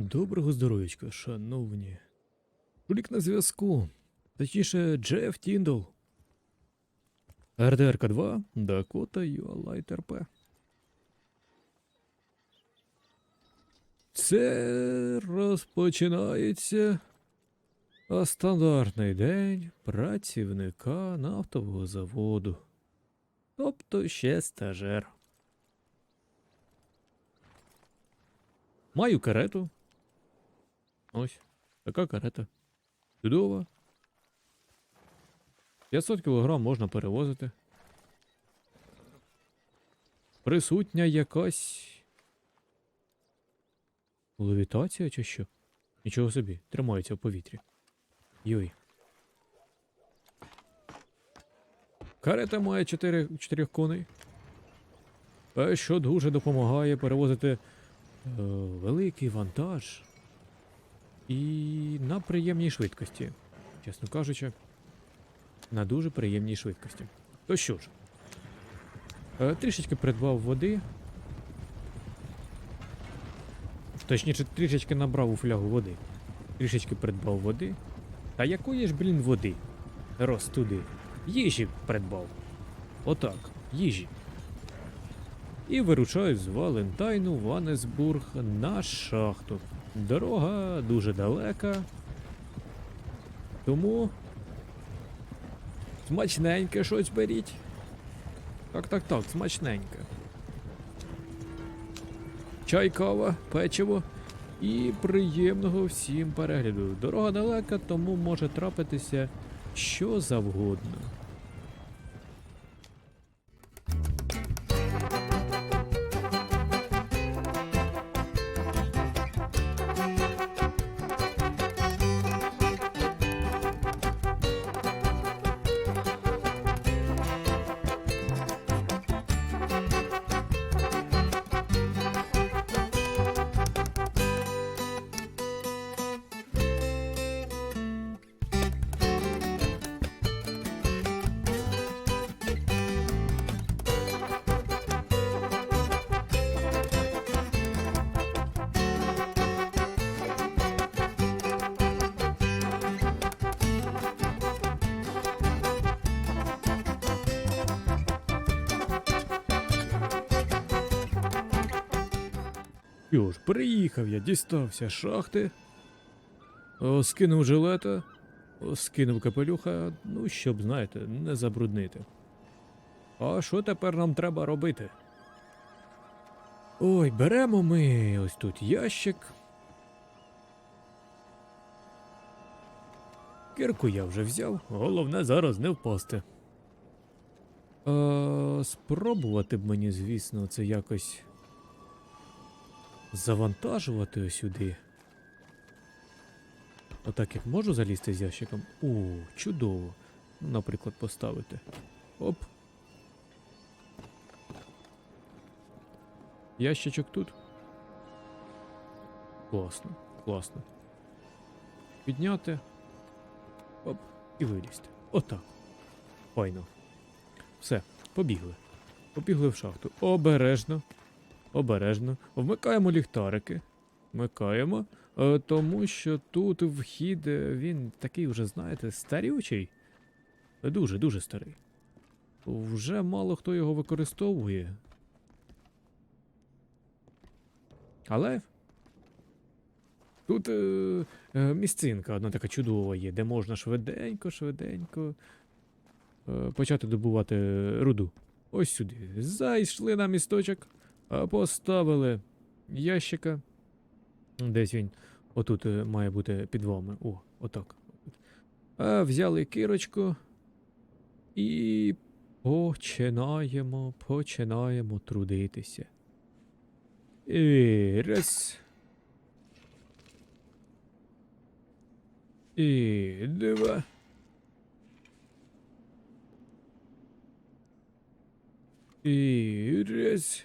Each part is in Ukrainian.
Доброго здоров'ячка, шановні. Жулік на зв'язку. Точніше, Джеф Тіндл. РДРК 2, Дакота Юалайт РП. Це розпочинається стандартний день працівника нафтового заводу. Тобто ще стажер. Маю карету. Ось, така карета. Чудова. 500 кг можна перевозити. Присутня якась. Левітація чи що? Нічого собі, тримається в повітрі. Йой. Карета має 4, 4 коней. Що дуже допомагає перевозити е, великий вантаж. І на приємній швидкості, чесно кажучи, на дуже приємній швидкості. То що ж, е, трішечки придбав води. Точніше, трішечки набрав у флягу води. Трішечки придбав води. Та якої ж, блін, води? Розтуди. Їжі придбав. Отак, їжі. І вирушаю з Валентайну в Анесбург на шахту. Дорога дуже далека. Тому. Смачненьке щось беріть. Так, так, так, смачненьке. Чай, кава, печиво і приємного всім перегляду. Дорога далека, тому може трапитися що завгодно. Що ж, приїхав я, дістався шахти, скинув жилета, скинув капелюха, ну, щоб, знаєте, не забруднити. А що тепер нам треба робити? Ой, беремо ми ось тут ящик. Кирку я вже взяв, головне зараз не впасти. Е, спробувати б мені, звісно, це якось завантажувати сюди. Отак як можу залізти з ящиком? О, чудово. Наприклад, поставити. Оп. Ящичок тут. Класно, класно. Підняти. Оп, і вилізти. Отак. Файно. Все, побігли. Побігли в шахту. Обережно. Обережно. Вмикаємо ліхтарики. Вмикаємо. Е, тому що тут вхід, е, він такий вже, знаєте, старючий. Дуже-дуже старий. Вже мало хто його використовує. Але. Тут е, е, місцинка одна така чудова є, де можна швиденько, швиденько е, почати добувати руду. Ось сюди. Зайшли на місточок. Поставили ящика. Десь він отут е, має бути під вами. О, отак. А взяли кирочку і починаємо, починаємо трудитися. І раз. І два. І раз.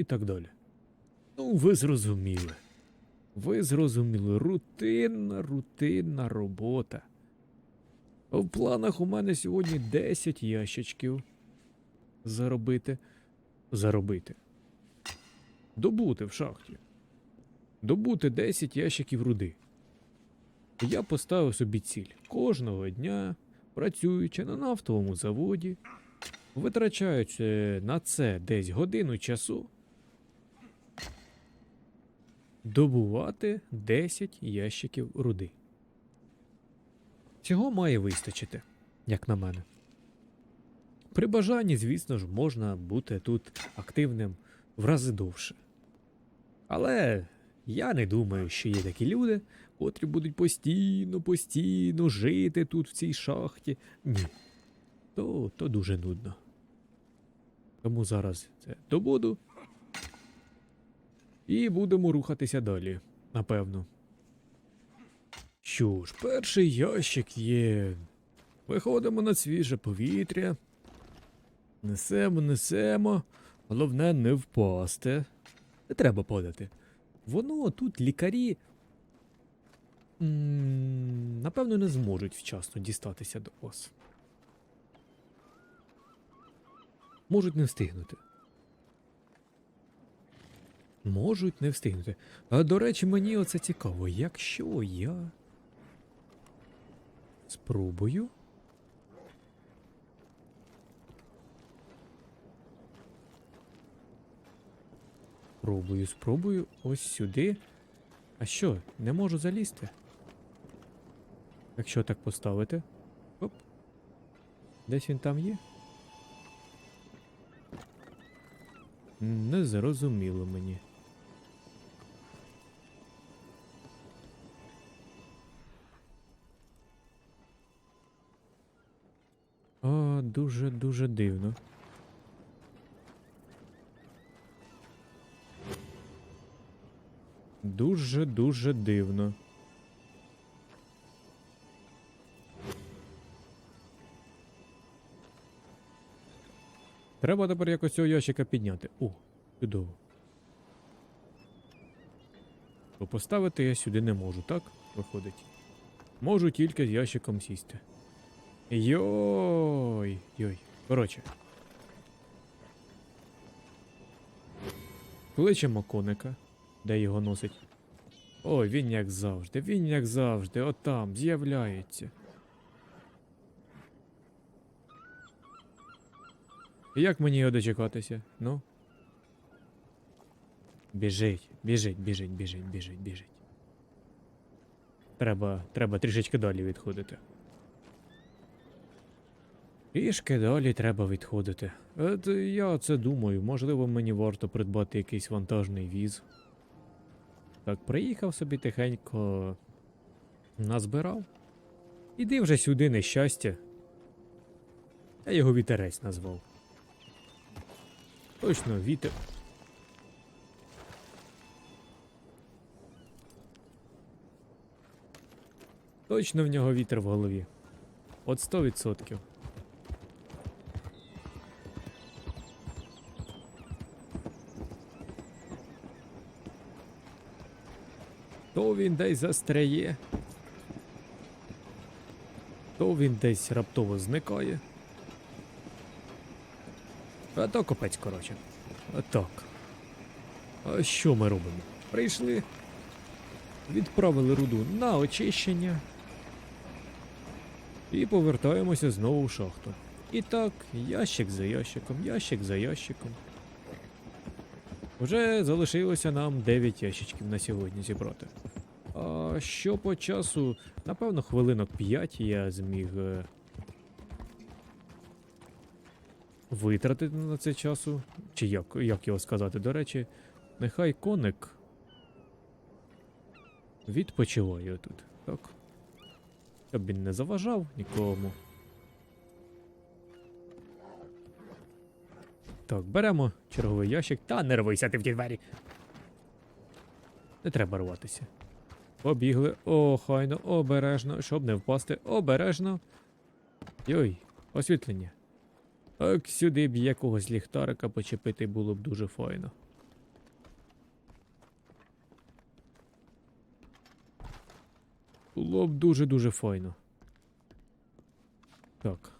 І так далі. Ну, ви зрозуміли. Ви зрозуміли, рутинна, рутинна робота. В планах у мене сьогодні 10 ящичків заробити. Заробити. добути в шахті. Добути 10 ящиків руди. Я поставив собі ціль кожного дня, працюючи на нафтовому заводі, витрачаючи на це десь годину часу, добувати 10 ящиків руди. Цього має вистачити, як на мене. При бажанні, звісно ж, можна бути тут активним в рази довше. Але я не думаю, що є такі люди, котрі будуть постійно, постійно жити тут в цій шахті. Ні. То, то дуже нудно. Тому зараз це добуду. І будемо рухатися далі, напевно. Що ж, перший ящик є. Виходимо на свіже повітря. Несемо, несемо. Головне не впасти. Не треба падати. Воно тут лікарі. Напевно, не зможуть вчасно дістатися до вас. Можуть не встигнути. Можуть не встигнути. А до речі, мені оце цікаво, якщо я спробую. Спробую, спробую ось сюди. А що, не можу залізти? Якщо так поставити. Оп. Десь він там є? Не зрозуміло мені. О, дуже дуже дивно. Дуже дуже дивно. Треба тепер якось цього ящика підняти. О, чудово. Бо поставити я сюди не можу, так? Виходить. Можу тільки з ящиком сісти. Йой. Йой. Коротше. Кличемо коника. Де його носить? Ой, він як завжди, він як завжди, отам, з'являється. Як мені його дочекатися? Ну? Біжить, біжить, біжить, біжить, біжить, біжить. Треба, треба трішечки далі відходити. Трішки далі треба відходити. От я це думаю, можливо, мені варто придбати якийсь вантажний віз. Так, приїхав собі тихенько. Назбирав. Іди вже сюди, нещастя. Я його вітерець назвав. Точно, вітер. Точно в нього вітер в голові. От 100%. То він десь застряє. То він десь раптово зникає. А то копець, коротше. А так. А що ми робимо? Прийшли. Відправили руду на очищення. І повертаємося знову в шахту. І так, ящик за ящиком, ящик за ящиком. Вже залишилося нам 9 ящичків на сьогодні зібрати. А що по часу? Напевно, хвилинок 5 я зміг е, витратити на це часу. Чи як, як його сказати, до речі, нехай коник відпочиває тут, так? Щоб він не заважав нікому. Так, беремо черговий ящик. Та не рвися ти в ті двері. Не треба рватися. Побігли. Охайно, обережно, щоб не впасти. Обережно. Йой, освітлення. Так, сюди б якогось ліхтарика почепити було б дуже файно. Було б дуже-дуже файно. Так.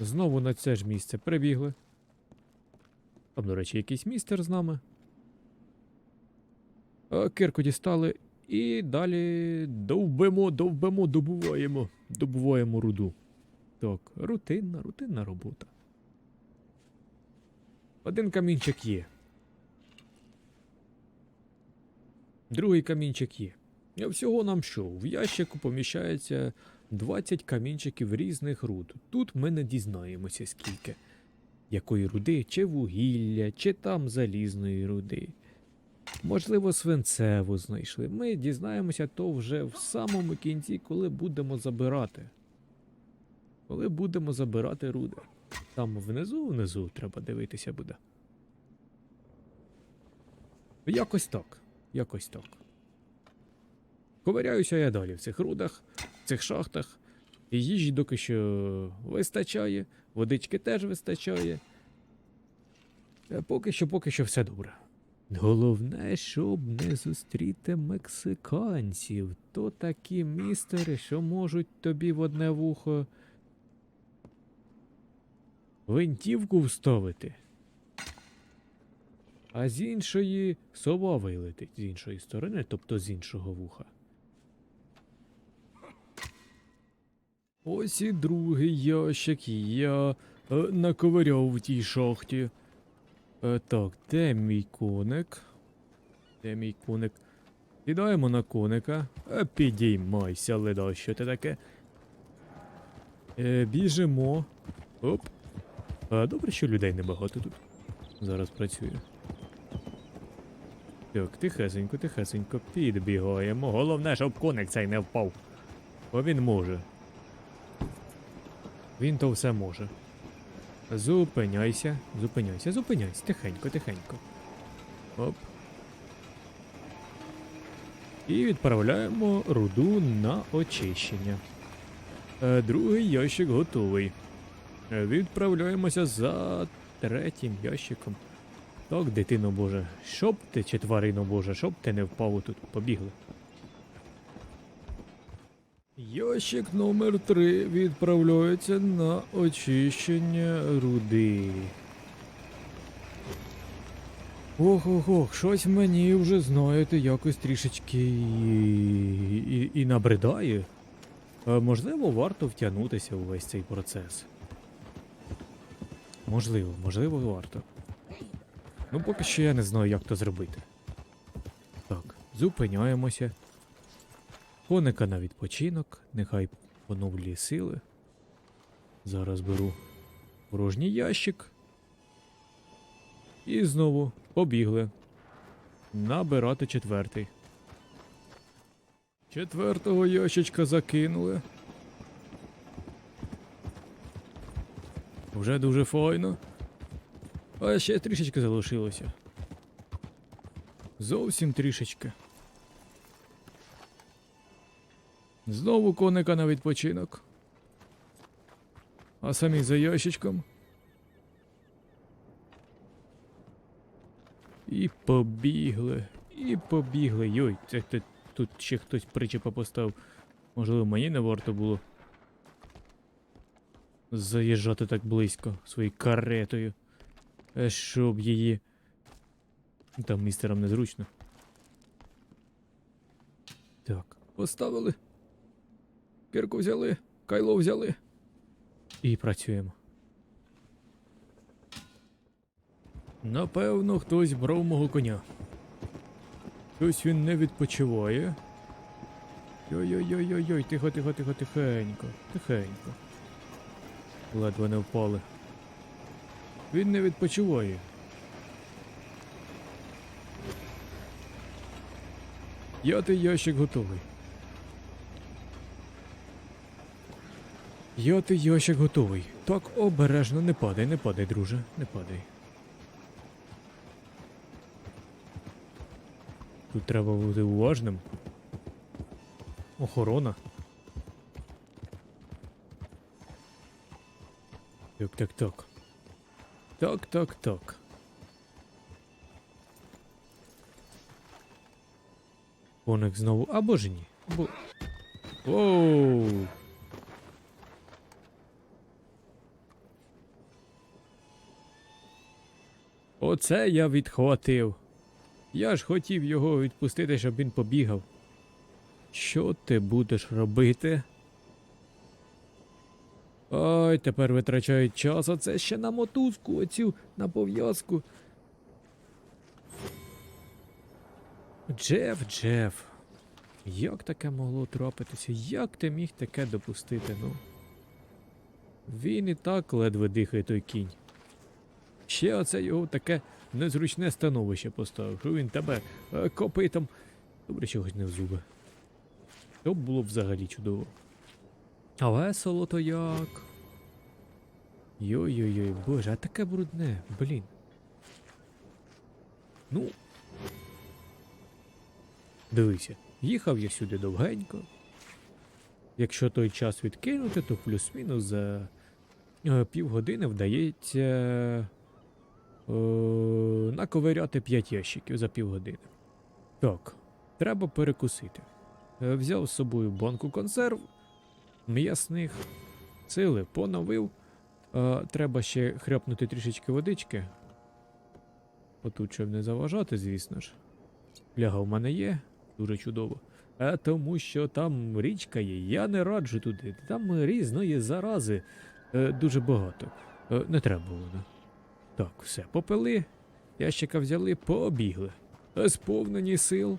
Знову на це ж місце прибігли. Там, до речі, якийсь містер з нами. Кирку дістали і далі довбимо, довбимо, добуваємо. Добуваємо руду. Так, рутинна, рутинна робота. Один камінчик є. Другий камінчик є. А всього нам що? В ящику поміщається 20 камінчиків різних руд. Тут ми не дізнаємося скільки. Якої руди, чи вугілля, чи там залізної руди. Можливо, свинцеву знайшли. Ми дізнаємося то вже в самому кінці, коли будемо забирати. Коли будемо забирати руди. Там внизу, внизу треба дивитися буде. Якось так. Якось так. Ковиряюся я далі в цих рудах, в цих шахтах. І їжі доки що вистачає, водички теж вистачає. Е, Поки що, поки що все добре. Головне, щоб не зустріти мексиканців. То такі містери, що можуть тобі в одне вухо гвинтівку вставити. А з іншої сова вилетить з іншої сторони, тобто з іншого вуха. Ось і другий ящик я е, наковиряв в тій шахті. Е, так, де мій коник? Де мій коник? Сідаємо на коника. Е, підіймайся, леда, що ти таке? Е, біжимо. Оп. Добре, що людей небагато тут. Зараз працює. Так, тихесенько, тихесенько, підбігаємо. Головне, щоб коник цей не впав. Бо він може. Він то все може. Зупиняйся, зупиняйся, зупиняйся, тихенько, тихенько. Оп. І відправляємо руду на очищення. Е, другий ящик готовий. Е, Відправляємося за третім ящиком. Так, дитино Боже, щоб ти, чи тварино Боже, щоб ти не впав тут. Побігли. Ящик номер 3 відправляється на очищення руди. Ох, ох, ох, щось мені вже, знаєте, якось трішечки і, і, і набридає. Е, можливо, варто втягнутися у весь цей процес. Можливо, можливо, варто. Ну, поки що я не знаю, як то зробити. Так, зупиняємося. Коника на відпочинок, нехай поновлює сили. Зараз беру порожній ящик. І знову побігли. Набирати четвертий. Четвертого ящичка закинули. Вже дуже файно. А ще трішечки залишилося. Зовсім трішечки. Знову коника на відпочинок. А самі за ящичком. І побігли. І побігли. Йой, це тут ще хтось причепа поставив. Можливо, мені не варто було. Заїжджати так близько своєю каретою. Е, Щоб її. Там містерам незручно. Так, поставили. Кірку взяли, кайло взяли. І працюємо. Напевно, хтось брав мого коня. Щось він не відпочиває. Йой-йой-йой-йой, тихо, тихо, тихо, тихенько, тихенько. Ледве не впали. Він не відпочиває. П'ятий ящик готовий. П'ятий ящик готовий. Так обережно не падай, не падай, друже, не падай. Тут треба бути уважним. Охорона. Так, так, так. Так, так, так. Коник знову. Або ж ні. Або. Оу. Оце я відхватив. Я ж хотів його відпустити, щоб він побігав. Що ти будеш робити? Ой, тепер витрачають час, а це ще на мотузку, оцю на пов'язку. Джеф, Джеф. Як таке могло трапитися? Як ти міг таке допустити, ну? Він і так ледве дихає той кінь. Ще оце його таке незручне становище поставив, що він тебе е, копитом. Добре, чогось не в зуби. То було б взагалі чудово. А весело то як. Йой-йой-йой, боже, а таке брудне, блін. Ну. Дивися, їхав я сюди довгенько. Якщо той час відкинути, то плюс-мінус за е, півгодини вдається наковиряти 5 ящиків за півгодини. Так, треба перекусити. Е, взяв з собою банку консерв, м'ясних, сили поновив. Е, треба ще хряпнути трішечки водички. Отут, щоб не заважати, звісно ж. Пляга в мене є, дуже чудово. А тому що там річка є, я не раджу туди. Там різної зарази е, дуже багато. Е, не треба було. Так, все, попили, ящика взяли, побігли. Сповнені сил.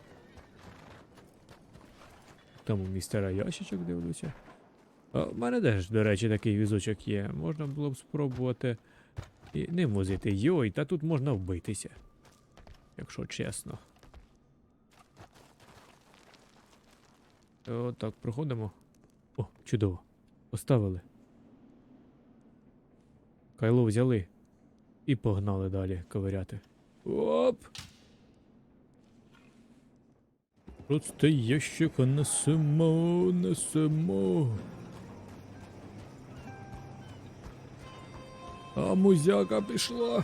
Там у містера ящичок дивлюся. А, в мене теж, до речі, такий візочок є. Можна було б спробувати і не возити. Йой, та тут можна вбитися. Якщо чесно. Отак, проходимо. О, чудово. Поставили. Кайло взяли. І погнали далі ковиряти. Оп! Просто ящика несемо, несемо. А музяка пішла.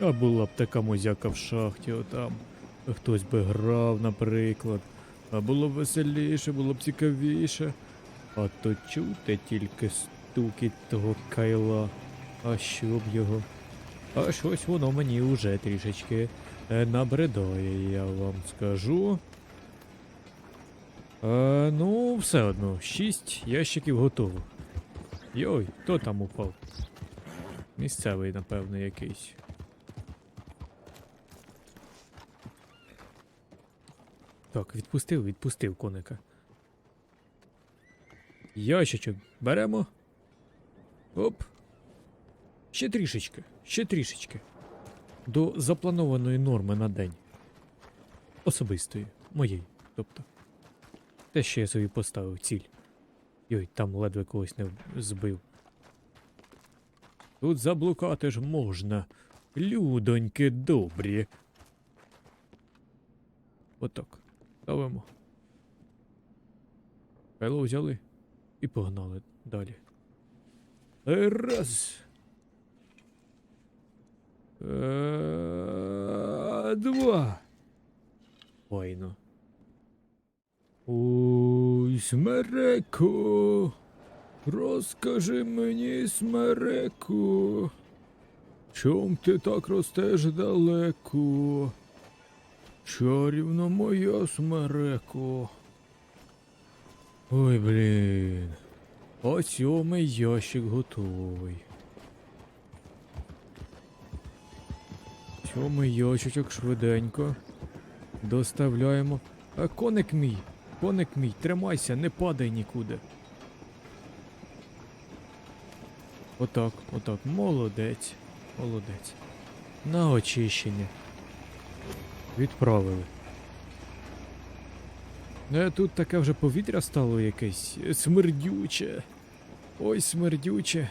А була б така музяка в шахті отам. Хтось би грав, наприклад. А було б веселіше, було б цікавіше. А то чути тільки стукіт того кайла. А що б його? А щось воно мені уже трішечки е, набридає, я вам скажу. Е, ну, все одно, шість ящиків готово. Йой, хто там упав? Місцевий, напевно, якийсь. Так, відпустив, відпустив коника. Ящичок беремо. Оп. Ще трішечки, ще трішечки. До запланованої норми на день. Особистої, моєї, тобто. Те, що я собі поставив ціль. Йой, там ледве когось не збив. Тут заблукати ж можна. Людоньки добрі. Отак. Ставимо. Кайло взяли і погнали далі. Раз. Е, Два. Файно. Ой, смереко. Розкажи мені, смереко. Чом ти так ростеш далеко? Чарівна моя смереко. Ой, блін. А сьомий ящик готовий. Сьомий ящичок швиденько. Доставляємо. А коник мій, коник мій, тримайся, не падай нікуди. Отак, отак, молодець, молодець. На очищення. Відправили. Е, Тут таке вже повітря стало якесь смердюче. Ой, смердюче.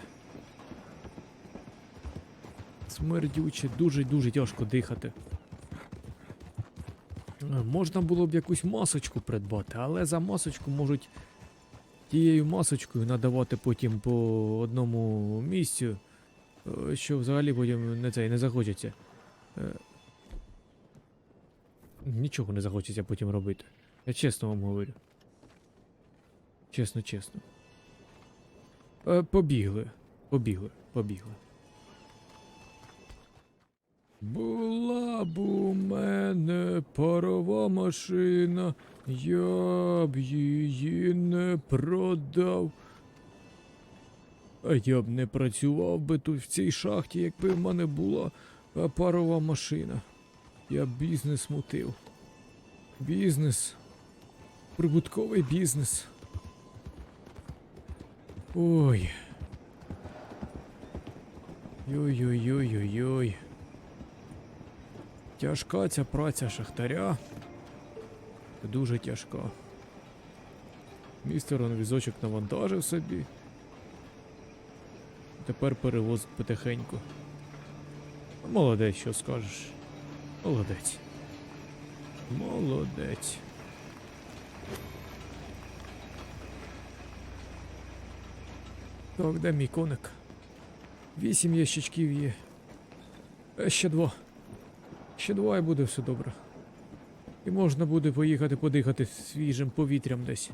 Смердюче, дуже-дуже тяжко дихати. Е, Можна було б якусь масочку придбати, але за масочку можуть тією масочкою надавати потім по одному місцю, е, що взагалі потім не цей не захочеться. Е, Нічого не захочеться потім робити. Я чесно вам говорю. Чесно, чесно. Побігли. Побігли, побігли. Була б у мене парова машина, я б її не продав. А я б не працював би тут в цій шахті, якби в мене була парова машина. Я б бізнес мутив. Бізнес. Прибутковий бізнес. Ой. Йой-йой-йой-йой-йой. Тяжка ця праця шахтаря. Дуже тяжка. Містер он візочок навантажив собі. Тепер перевозить потихеньку. Молодець, що скажеш. Молодець. Молодець. Так, де мій коник? Вісім ящичків є. Е, ще два. Ще два і буде все добре. І можна буде поїхати подихати свіжим повітрям десь.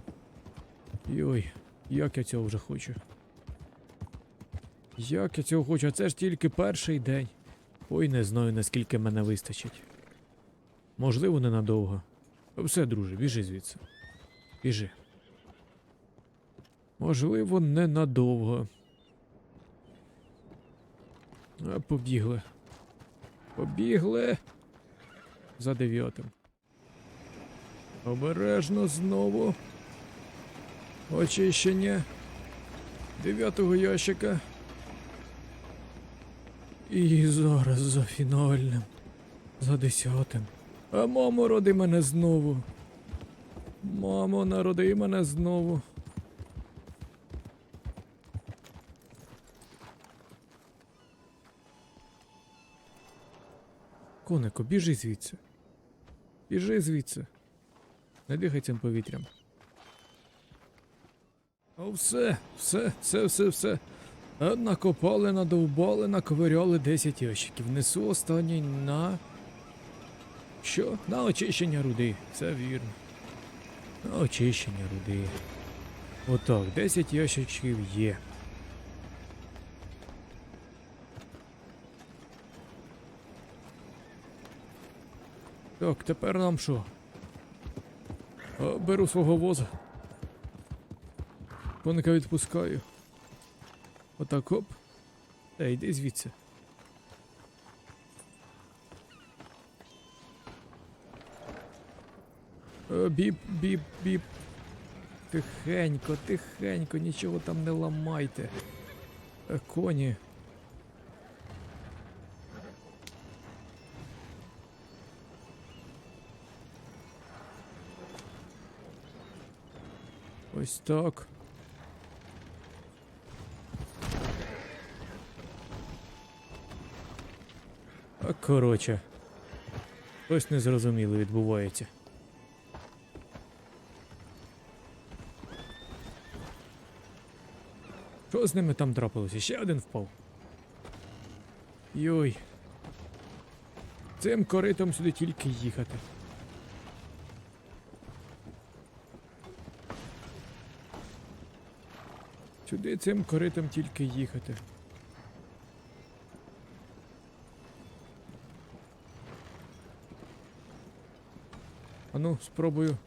Йой, як я цього вже хочу. Як я цього хочу, а це ж тільки перший день. Ой, не знаю, наскільки мене вистачить. Можливо, ненадовго. Все, друже, біжи звідси. Біжи. Можливо, ненадовго. А, побігли. Побігли. За дев'ятим. Обережно знову. Очищення. Дев'ятого ящика. І зараз за фінальним. За десятим. А мамо, роди мене знову. Мамо, народи мене знову. Конико, біжи звідси. Біжи звідси. Не дихай цим повітрям. О, все, все, все, все, все. Накопали, надовбали, наковиряли 10 ящиків. Несу останній на. Що? На очищення руди. Все вірно. На очищення руди. Отак, 10 ящичків є. Так, тепер нам що? Беру свого воза. Коника відпускаю. Отак оп. Та йди звідси. Е, Біп, біп, біп. Тихенько, тихенько, нічого там не ламайте. Е, Коні. Ось так. Коротше. Ось незрозуміло відбувається. Що з ними там трапилося? Ще один впав. Йой. Цим коритом сюди тільки їхати. Сюди цим коритом тільки їхати. Ану, спробую.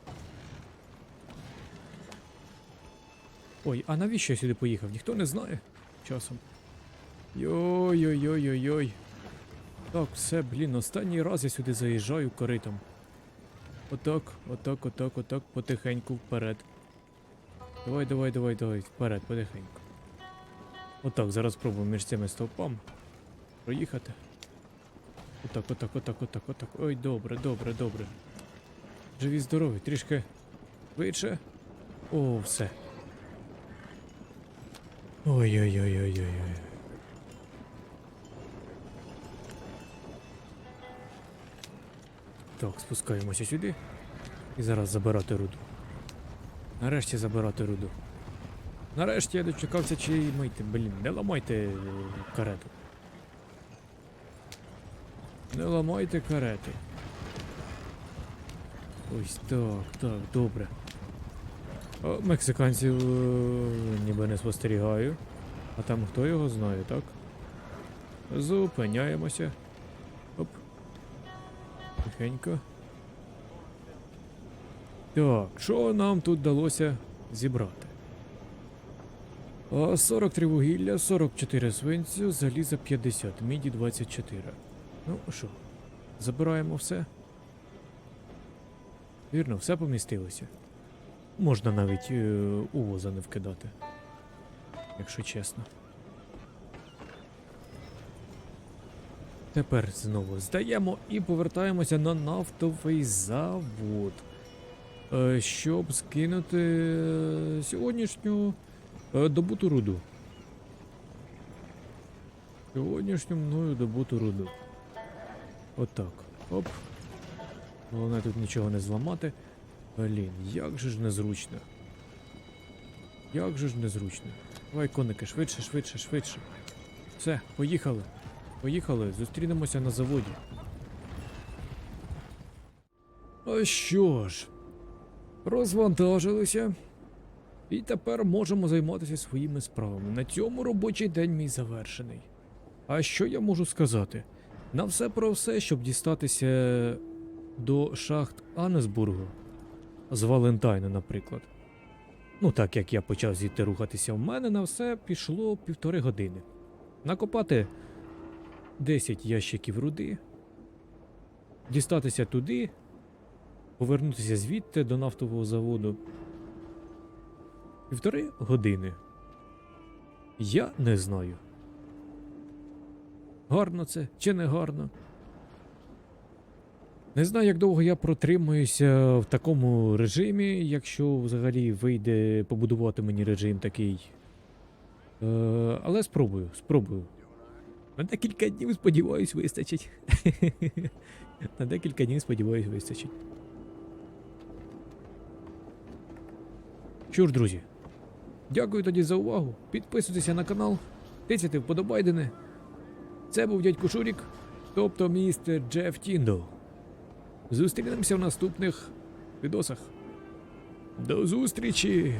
Ой, а навіщо я сюди поїхав? Ніхто не знає часом. Йой-йой-йой-йой-йой. Так, все, блін, останній раз я сюди заїжджаю коритом. Отак, отак, отак, отак, потихеньку вперед. Давай, давай, давай, давай, вперед, потихеньку. Отак, зараз спробуємо між цими стовпами проїхати. Отак, отак, отак, отак, отак. Ой, добре, добре, добре. Живі здорові, трішки швидше. О, все. Ой-ой-ой-ой-ой-ой. Так, спускаємося сюди. І зараз забирати руду. Нарешті забирати руду. Нарешті я дочекався чиї мийти. Блін, не ламайте карету. Не ламайте карети. Ось так, так, добре. О, мексиканців е, ніби не спостерігаю. А там хто його знає, так? Зупиняємося. Оп. Тихенько. Так, що нам тут вдалося зібрати? 43 вугілля, 44 свинцю, заліза 50, міді 24. Ну що, забираємо все? Вірно, все помістилося. Можна навіть е, увоза не вкидати. Якщо чесно. Тепер знову здаємо і повертаємося на нафтовий завод. Е, щоб скинути е, сьогоднішню е, добуту руду. Сьогоднішню мною добуту руду. Отак. Оп. Головне тут нічого не зламати. Блін, як же ж незручно. Як же ж незручно. Давай, коники, швидше, швидше, швидше. Все, поїхали. Поїхали, зустрінемося на заводі. А що ж, розвантажилися. І тепер можемо займатися своїми справами. На цьому робочий день мій завершений. А що я можу сказати? На все про все, щоб дістатися до шахт Аннесбургу з Валентайна, наприклад. Ну, так як я почав звідти рухатися, в мене на все пішло півтори години. Накопати 10 ящиків руди, дістатися туди, повернутися звідти до нафтового заводу. Півтори години. Я не знаю. Гарно це чи не гарно. Не знаю, як довго я протримуюся в такому режимі, якщо взагалі вийде побудувати мені режим такий. Е, але спробую, спробую. На декілька днів, сподіваюсь, вистачить. На декілька днів, сподіваюсь, вистачить. Що ж, друзі, дякую тоді за увагу. Підписуйтеся на канал, тисяти вподобайдени. Це був дядько Шурік, тобто містер Джеф Тіндо. Зустрінемося в наступних відосах. До зустрічі!